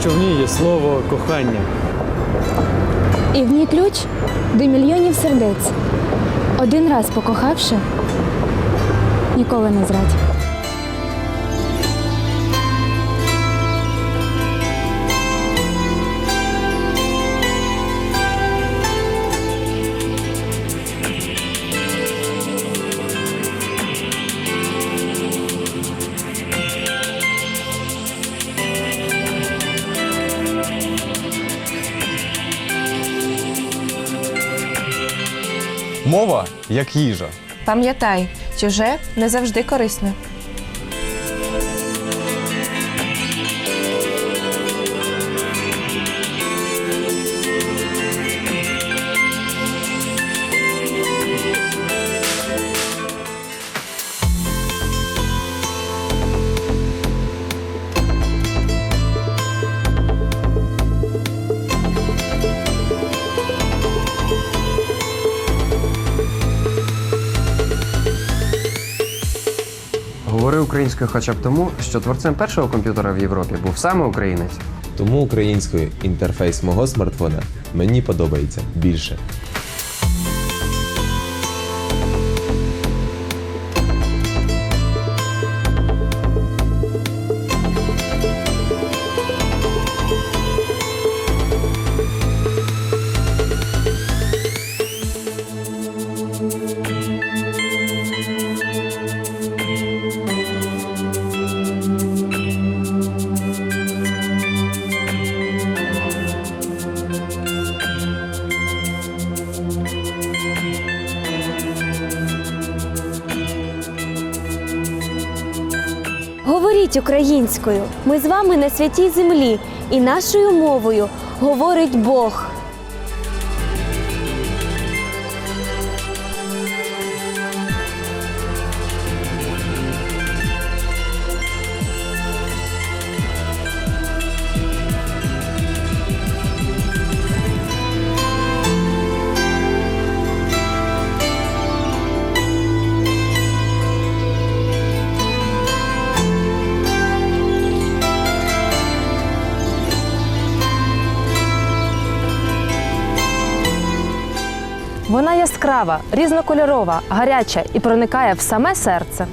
що в ній є слово кохання. І в ній ключ до мільйонів сердець. Один раз покохавши, ніколи не зрадь. Мова як їжа. Пам'ятай, чуже не завжди корисне. Говори українською хоча б тому, що творцем першого комп'ютера в Європі був саме українець. Тому українською інтерфейс мого смартфона мені подобається більше. Говоріть українською. Ми з вами на святій землі, і нашою мовою говорить Бог. Вона яскрава, різнокольорова, гаряча і проникає в саме серце.